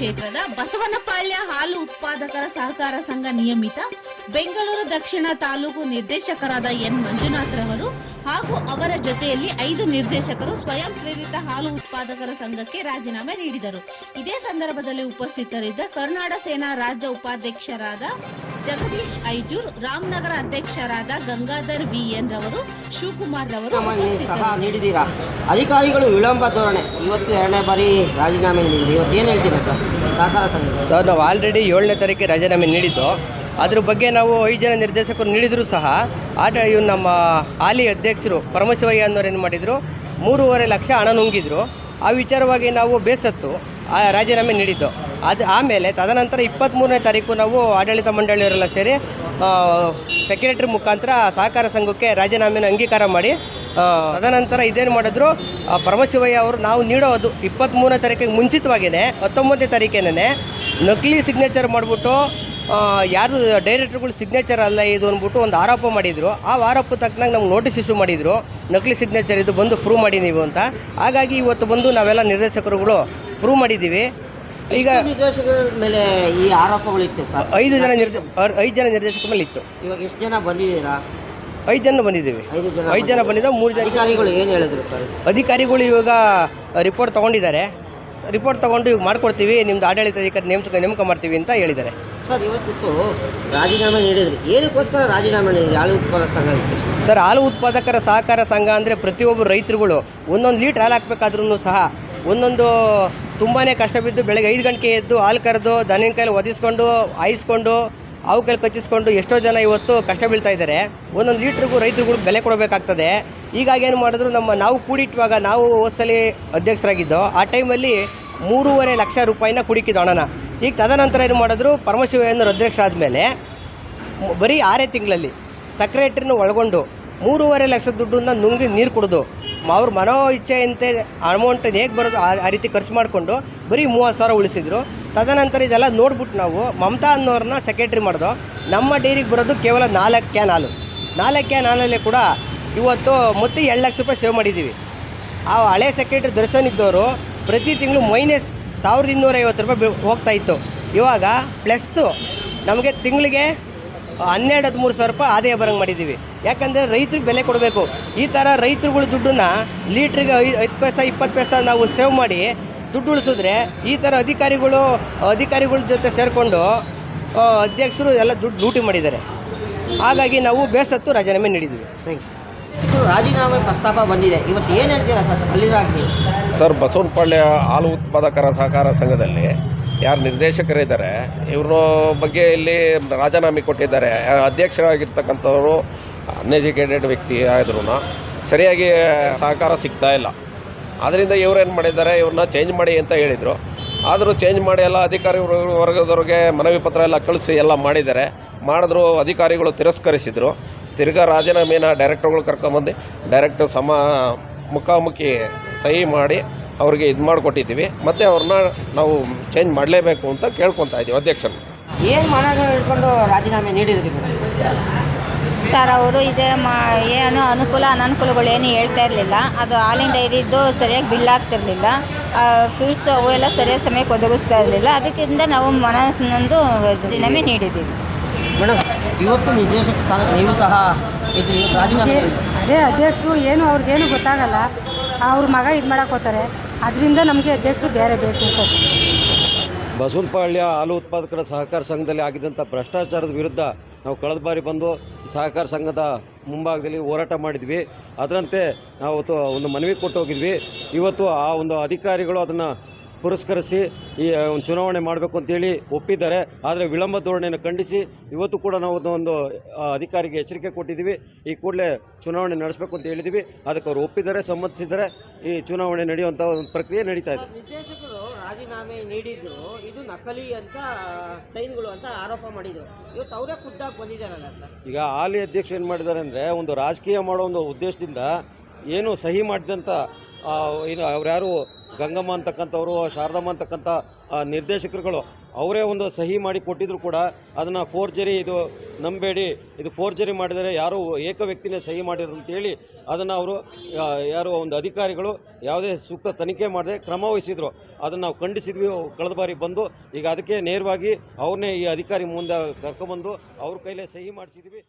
ಕ್ಷೇತ್ರದ ಬಸವನಪಾಳ್ಯ ಹಾಲು ಉತ್ಪಾದಕರ ಸಹಕಾರ ಸಂಘ ನಿಯಮಿತ, ಬೆಂಗಳೂರು ದಕ್ಷಿಣ ತಾಲೂಕು ನಿರ್ದೇಶಕರಾದ ಎನ್ ಮಂಜುನಾಥ್ ರವರು ಹಾಗೂ ಅವರ ಜೊತೆಯಲ್ಲಿ ಐದು ನಿರ್ದೇಶಕರು ಸ್ವಯಂ ಪ್ರೇರಿತ ಹಾಲು ಉತ್ಪಾದಕರ ಸಂಘಕ್ಕೆ ರಾಜೀನಾಮೆ ನೀಡಿದರು. ಇದೇ ಸಂದರ್ಭದಲ್ಲಿ ಉಪಸ್ಥಿತರಿದ್ದ ಕರ್ನಾಡ ಸೇನಾ ರಾಜ್ಯ ಉಪಾಧ್ಯಕ್ಷರಾದ ಜಗದೀಶ್ ಐಜೂರ್ ರಾಮನಗರ ಅಧ್ಯಕ್ಷರಾದ ಗಂಗಾಧರ್ ವಿಎನ್ ರವರು ಶಿವಕುಮಾರ್ ರವರು ಸಹ ನೀಡಿದ್ದೀರಾ? ಅಧಿಕಾರಿಗಳು ವಿಳಂಬ ಧೋರಣೆ. ಇವತ್ತು ಎರಡನೇ ಬಾರಿ ರಾಜೀನಾಮೆ ನೀಡಿದೆ ಇವತ್ತು ಏನು ಹೇಳ್ತೀರಾ ಸರ್? ಸಹಕಾರ ಸಂಘ. ಸರ್ ನಾವು ಆಲ್ರೆಡಿ ಏಳನೇ ತಾರೀಕಿಗೆ ರಾಜೀನಾಮೆ ನೀಡಿದ್ದು. ಅದ್ರ ಬಗ್ಗೆ ನಾವು ಐದು ಜನ ನಿರ್ದೇಶಕರು ನೀಡಿದರೂ ಸಹ ಆಟ ಇವ್ ನಮ್ಮ ಹಾಲಿ ಅಧ್ಯಕ್ಷರು ಪರಮಶಿವಯ್ಯ ಅನ್ನೋರು ಏನು ಮಾಡಿದರು? ಮೂರುವರೆ ಲಕ್ಷ ಹಣ ನುಂಗಿದ್ರು. ಆ ವಿಚಾರವಾಗಿ ನಾವು ಬೇಸತ್ತು ಆ ರಾಜೀನಾಮೆ ನೀಡಿದ್ದು. ಅದು ಆಮೇಲೆ ತದನಂತರ ಇಪ್ಪತ್ತ್ಮೂರನೇ ತಾರೀಕು ನಾವು ಆಡಳಿತ ಮಂಡಳಿಯವರೆಲ್ಲ ಸೇರಿ ಸೆಕ್ರೆಟರಿ ಮುಖಾಂತರ ಸಹಕಾರ ಸಂಘಕ್ಕೆ ರಾಜೀನಾಮೆನ ಅಂಗೀಕಾರ ಮಾಡಿ ತದನಂತರ ಇದೇನು ಮಾಡಿದ್ರು ಪರಮಶಿವಯ್ಯ ಅವರು ನಾವು ನೀಡೋದು ಇಪ್ಪತ್ತ್ಮೂರನೇ ತಾರೀಕಿಗೆ ಮುಂಚಿತವಾಗಿಯೇ ಹತ್ತೊಂಬತ್ತನೇ ತಾರೀಕೇನೆ ನಕಲಿ ಸಿಗ್ನೇಚರ್ ಮಾಡಿಬಿಟ್ಟು ಯಾರು ಡೈರೆಕ್ಟರ್ಗಳು ಸಿಗ್ನೇಚರ್ ಅಲ್ಲ ಇದು ಅಂದ್ಬಿಟ್ಟು ಒಂದು ಆರೋಪ ಮಾಡಿದರು. ಆ ಆರೋಪ ತಕ್ಕನಾಗ ನಮ್ಗೆ ನೋಟಿಸ್ ಇಶ್ಯೂ ಮಾಡಿದರು. ನಕಲಿ ಸಿಗ್ನೇಚರ್ ಇದು ಬಂದು ಪ್ರೂವ್ ಮಾಡಿ ನೀವು ಅಂತ. ಹಾಗಾಗಿ ಇವತ್ತು ಬಂದು ನಾವೆಲ್ಲ ನಿರ್ದೇಶಕರುಗಳು ಪ್ರೂವ್ ಮಾಡಿದ್ದೀವಿ. ಈಗ ನಿರ್ದೇಶಕರ ಮೇಲೆ ಈ ಆರೋಪಗಳು ಇತ್ತು ಸರ್? ಐದು ಜನ ನಿರ್ದೇಶ ಐದು ಜನ ನಿರ್ದೇಶಕರ ಮೇಲೆ ಇತ್ತು. ಇವಾಗ ಎಷ್ಟು ಜನ ಬಂದಿದ್ದೀರಾ? ಐದು ಜನ ಬಂದಿದ್ದೀವಿ. ಐದು ಜನ ಐದು ಜನ ಬಂದಿದ್ದಾವೆ ಮೂರು ಜನ ಅಧಿಕಾರಿಗಳು ಏನು ಹೇಳಿದ್ರು ಸರ್? ಅಧಿಕಾರಿಗಳು ಇವಾಗ ರಿಪೋರ್ಟ್ ತೊಗೊಂಡಿದ್ದಾರೆ. ರಿಪೋರ್ಟ್ ತಗೊಂಡು ಇವಾಗ ಮಾಡ್ಕೊಡ್ತೀವಿ ನಿಮ್ದು ಆಡಳಿತ ಅಧಿಕಾರಿ ನೇಮಕ ನೇಮಕ ಮಾಡ್ತೀವಿ ಅಂತ ಹೇಳಿದ್ದಾರೆ. ಸರ್ ಇವತ್ತಿತ್ತು ರಾಜೀನಾಮೆ ನೀಡಿದ್ರಿ. ಏನಕ್ಕೋಸ್ಕರ ರಾಜೀನಾಮೆ ನೀಡಿದ್ರಿ? ಹಾಲು ಉತ್ಪಾದಕ ಸಂಘ ಸರ್ ಹಾಲು ಉತ್ಪಾದಕರ ಸಹಕಾರ ಸಂಘ ಅಂದರೆ ಪ್ರತಿಯೊಬ್ಬರು ರೈತರುಗಳು ಒಂದೊಂದು ಲೀಟ್ರ್ ಹಾಲು ಹಾಕ್ಬೇಕಾದ್ರೂ ಸಹ ಒಂದೊಂದು ತುಂಬಾ ಕಷ್ಟ ಬಿದ್ದು ಬೆಳಗ್ಗೆ ಐದು ಗಂಟೆಗೆ ಎದ್ದು ಹಾಲು ಕರೆದು ದನಿನ ಕೈಲಿ ಒದಿಸ್ಕೊಂಡು ಹಾಯಿಸ್ಕೊಂಡು ಅವು ಕೈಲಿ ಕಚ್ಚಿಸ್ಕೊಂಡು ಎಷ್ಟೋ ಜನ ಇವತ್ತು ಕಷ್ಟ ಬೀಳ್ತಾ ಇದ್ದಾರೆ. ಒಂದೊಂದು ಲೀಟ್ರಿಗೂ ರೈತರುಗಳು ಬೆಲೆ ಕೊಡಬೇಕಾಗ್ತದೆ. ಹೀಗಾಗಿ ಏನು ಮಾಡಿದ್ರು, ನಮ್ಮ ನಾವು ಕೂಡಿಟ್ಟುವಾಗ ನಾವು ಹೊಸಲಿ ಅಧ್ಯಕ್ಷರಾಗಿದ್ದೋ, ಆ ಟೈಮಲ್ಲಿ ಮೂರುವರೆ ಲಕ್ಷ ರೂಪಾಯಿನ ಕುಡಿಕಿದ್ದು ಹಣನ. ಈಗ ತದನಂತರ ಏನು ಮಾಡಿದ್ರು, ಪರಮಶಿವಯ್ಯನವರು ಅಧ್ಯಕ್ಷ ಆದಮೇಲೆ ಬರೀ ಆರೇ ತಿಂಗಳಲ್ಲಿ ಸೆಕ್ರೆಟ್ರಿನ ಒಳಗೊಂಡು ಮೂರುವರೆ ಲಕ್ಷ ದುಡ್ಡನ್ನ ನುಂಗಿ ನೀರು ಕುಡಿದು ಅವ್ರ ಮನೋ ಇಚ್ಛೆಯಂತೆ ಅಮೌಂಟ್ ಹೇಗೆ ಬರೋದು, ಆ ರೀತಿ ಖರ್ಚು ಮಾಡಿಕೊಂಡು ಬರೀ ಮೂವತ್ತು ಸಾವಿರ ಉಳಿಸಿದ್ರು. ತದನಂತರ ಇದೆಲ್ಲ ನೋಡ್ಬಿಟ್ಟು ನಾವು ಮಮತಾ ಅನ್ನೋರನ್ನ ಸೆಕ್ರೆಟ್ರಿ ಮಾಡಿದೋ, ನಮ್ಮ ಡೈರಿಗೆ ಬರೋದು ಕೇವಲ ನಾಲ್ಕು ಕ್ಯಾನ್ ಹಾಲು ನಾಲ್ಕು ಕ್ಯಾನ್ ಕೂಡ ಇವತ್ತು ಮತ್ತೆ ಎರಡು ಲಕ್ಷ ರೂಪಾಯಿ ಸೇವ್ ಮಾಡಿದ್ದೀವಿ. ಆ ಹಳೆ ಸೆಕ್ರೆಟ್ರಿ ದರ್ಶನ್ ಇದ್ದವರು ಪ್ರತಿ ತಿಂಗಳು ಮೈನಸ್ ಸಾವಿರದ ಇನ್ನೂರೈವತ್ತು ರೂಪಾಯಿ ಹೋಗ್ತಾ ಇತ್ತು. ಇವಾಗ ಪ್ಲಸ್ಸು ನಮಗೆ ತಿಂಗಳಿಗೆ ಹನ್ನೆರಡು, ಹದಿಮೂರು ಸಾವಿರ ರೂಪಾಯಿ ಆದಾಯ ಬರಂಗೆ ಮಾಡಿದ್ದೀವಿ. ಯಾಕಂದರೆ ರೈತರಿಗೆ ಬೆಲೆ ಕೊಡಬೇಕು. ಈ ಥರ ರೈತರುಗಳ ದುಡ್ಡನ್ನ ಲೀಟ್ರಿಗೆ ಐ, ಐದು ಪೈಸಾ, ಇಪ್ಪತ್ತು ಪೈಸೆ ನಾವು ಸೇವ್ ಮಾಡಿ ದುಡ್ಡು ಉಳಿಸಿದ್ರೆ ಈ ಥರ ಅಧಿಕಾರಿಗಳು, ಅಧಿಕಾರಿಗಳ ಜೊತೆ ಸೇರಿಕೊಂಡು ಅಧ್ಯಕ್ಷರು ಎಲ್ಲ ದುಡ್ಡು ಲೂಟಿ ಮಾಡಿದ್ದಾರೆ. ಹಾಗಾಗಿ ನಾವು ಬೇಸತ್ತು ರಾಜೀನಾಮೆ ನೀಡಿದ್ದೀವಿ. ಥ್ಯಾಂಕ್ ಶಿಕ್ಷಕರು ರಾಜೀನಾಮೆ ಪ್ರಸ್ತಾಪ ಬಂದಿದೆ. ಇವತ್ತು ಏನು ಹೇಳ್ತೀರಾ ಸರ್? ಸರ್, ಬಸವನಪಾಳ್ಯ ಹಾಲು ಉತ್ಪಾದಕರ ಸಹಕಾರ ಸಂಘದಲ್ಲಿ ಯಾರು ನಿರ್ದೇಶಕರಿದ್ದಾರೆ ಇವ್ರ ಬಗ್ಗೆ ಇಲ್ಲಿ ರಾಜೀನಾಮೆ ಕೊಟ್ಟಿದ್ದಾರೆ. ಅಧ್ಯಕ್ಷರಾಗಿರ್ತಕ್ಕಂಥವರು ಅನ್ಎಜುಕೇಟೆಡ್ ವ್ಯಕ್ತಿ ಆದ್ರೂ ಸರಿಯಾಗಿ ಸಹಕಾರ ಸಿಗ್ತಾ ಇಲ್ಲ. ಆದ್ದರಿಂದ ಇವರೇನು ಮಾಡಿದ್ದಾರೆ, ಇವ್ರನ್ನ ಚೇಂಜ್ ಮಾಡಿ ಅಂತ ಹೇಳಿದರು. ಆದರೂ ಚೇಂಜ್ ಮಾಡಿ ಎಲ್ಲ ಅಧಿಕಾರಿ ವರ್ಗ- ವರ್ಗದವ್ರಿಗೆ ಮನವಿ ಪತ್ರ ಎಲ್ಲ ಕಳಿಸಿ ಎಲ್ಲ ಮಾಡಿದ್ದಾರೆ. ಮಾಡಿದ್ರು ಅಧಿಕಾರಿಗಳು ತಿರಸ್ಕರಿಸಿದರು. ತಿರ್ಗಾ ರಾಜೀನಾಮೆನ ಡೈರೆಕ್ಟರ್ಗಳು ಕರ್ಕೊಂಬಂದು ಡೈರೆಕ್ಟ್ ಸಮ ಮುಖಾಮುಖಿ ಸಹಿ ಮಾಡಿ ಅವ್ರಿಗೆ ಇದು ಮಾಡಿಕೊಟ್ಟಿದ್ದೀವಿ. ಮತ್ತು ಅವ್ರನ್ನ ನಾವು ಚೇಂಜ್ ಮಾಡಲೇಬೇಕು ಅಂತ ಕೇಳ್ಕೊತಾ ಇದ್ದೀವಿ ಅಧ್ಯಕ್ಷರು. ಏನು ಮನವಿ ಇಟ್ಕೊಂಡು ರಾಜೀನಾಮೆ ನೀಡಿದ್ರಿ ಸರ್ ಅವರು ಇದೇ ಮಾ ಏನು ಅನುಕೂಲ ಅನನುಕೂಲಗಳು ಏನು ಹೇಳ್ತಾ ಇರಲಿಲ್ಲ. ಅದು ಹಾಲಿನ ಡೈರಿದ್ದು ಸರಿಯಾಗಿ ಬಿಲ್ ಆಗ್ತಿರಲಿಲ್ಲ. ಫೀಡ್ಸ್ ಅವು ಎಲ್ಲ ಸರಿಯಾದ ಸಮಯಕ್ಕೆ ಒದಗಿಸ್ತಾ ಇರಲಿಲ್ಲ. ಅದಕ್ಕಿಂತ ನಾವು ಮನಸ್ಸಿನೊಂದು ರಾಜೀನಾಮೆ ನೀಡಿದ್ದೀವಿ. ಮೇಡಮ್ ಇವತ್ತು ನಿರ್ದೇಶಕ ಸ್ಥಾನ ನೀವು ಸಹ ಇದು ಇವತ್ತು ರಾಜೀನಾಮೆ ಅದೇ- ಅಧ್ಯಕ್ಷರು ಏನು ಅವ್ರಿಗೇನು ಗೊತ್ತಾಗಲ್ಲ. ಅವ್ರ ಮಗ ಇದು ಮಾಡಕ್ಕೆ ಹೋಗ್ತಾರೆ. ಅದರಿಂದ ನಮಗೆ ಅಧ್ಯಕ್ಷರು ಬೇರೆ ಬೇಕು ಅಂತ. ಬಸವನಪಾಳ್ಯ ಹಾಲು ಉತ್ಪಾದಕರ ಸಹಕಾರ ಸಂಘದಲ್ಲಿ ಆಗಿದ್ದಂಥ ಭ್ರಷ್ಟಾಚಾರದ ವಿರುದ್ಧ ನಾವು ಕಳೆದ ಬಾರಿ ಬಂದು ಸಹಕಾರ ಸಂಘದ ಮುಂಭಾಗದಲ್ಲಿ ಹೋರಾಟ ಮಾಡಿದ್ವಿ. ಅದರಂತೆ ನಾವು ಒಂದು ಮನವಿ ಕೊಟ್ಟು ಹೋಗಿದ್ವಿ. ಇವತ್ತು ಆ ಒಂದು ಅಧಿಕಾರಿಗಳು ಅದನ್ನು ಪುರಸ್ಕರಿಸಿ ಈ ಒಂದು ಚುನಾವಣೆ ಮಾಡಬೇಕು ಅಂತೇಳಿ ಒಪ್ಪಿದ್ದಾರೆ. ಆದರೆ ವಿಳಂಬ ಧೋರಣೆಯನ್ನು ಖಂಡಿಸಿ ಇವತ್ತು ಕೂಡ ನಾವು ಒಂದು ಅಧಿಕಾರಿಗೆ ಎಚ್ಚರಿಕೆ ಕೊಟ್ಟಿದ್ದೀವಿ. ಈ ಕೂಡಲೇ ಚುನಾವಣೆ ನಡೆಸಬೇಕು ಅಂತ ಹೇಳಿದ್ದೀವಿ. ಅದಕ್ಕೆ ಅವರು ಒಪ್ಪಿದ್ದಾರೆ ಸಮ್ಮತಿಸಿದರೆ ಈ ಚುನಾವಣೆ ನಡೆಯುವಂಥ ಒಂದು ಪ್ರಕ್ರಿಯೆ ನಡೀತಾ ಇದೆ. ನಿರ್ದೇಶಕರು ರಾಜೀನಾಮೆ ನೀಡಿದ್ರು. ಇದು ನಕಲಿ ಅಂತ ಸೈನ್ಗಳು ಅಂತ ಆರೋಪ ಮಾಡಿದರು. ಇವತ್ತು ಅವರೇ ಖುದ್ದಾಗಿ ಬಂದಿದ್ದಾರಲ್ಲ ಸರ್? ಈಗ ಹಾಲಿ ಅಧ್ಯಕ್ಷ ಏನು ಮಾಡಿದ್ದಾರೆ ಅಂದರೆ ಒಂದು ರಾಜಕೀಯ ಮಾಡೋ ಒಂದು ಉದ್ದೇಶದಿಂದ ಏನು ಸಹಿ ಮಾಡಿದಂಥ ಏನು ಅವ್ರು ಅವ್ರ್ಯಾರು ಗಂಗಮ್ಮ ಅಂತಕ್ಕಂಥವ್ರು, ಶಾರದಮ್ಮ ಅಂತಕ್ಕಂಥ ನಿರ್ದೇಶಕರುಗಳು, ಅವರೇ ಒಂದು ಸಹಿ ಮಾಡಿ ಕೊಟ್ಟಿದ್ರು ಕೂಡ ಅದನ್ನು ಫೋರ್ಜರಿ ಇದು ನಂಬೇಡಿ, ಇದು ಫೋರ್ಜರಿ ಮಾಡಿದರೆ ಯಾರು ಏಕ ವ್ಯಕ್ತಿನೇ ಸಹಿ ಮಾಡಿದ್ರು ಅಂತೇಳಿ ಅದನ್ನು ಅವರು ಯಾರು ಒಂದು ಅಧಿಕಾರಿಗಳು ಯಾವುದೇ ಸೂಕ್ತ ತನಿಖೆ ಮಾಡದೆ ಕ್ರಮ ವಹಿಸಿದ್ರು. ಅದನ್ನು ನಾವು ಖಂಡಿಸಿದ್ವಿ, ಕಳೆದ ಬಾರಿ ಬಂದು, ಈಗ ಅದಕ್ಕೆ ನೇರವಾಗಿ ಅವ್ರನ್ನೇ ಈ ಅಧಿಕಾರಿ ಮುಂದೆ ಕರ್ಕೊಂಬಂದು ಅವ್ರ ಕೈಲೇ ಸಹಿ ಮಾಡಿಸಿದ್ವಿ.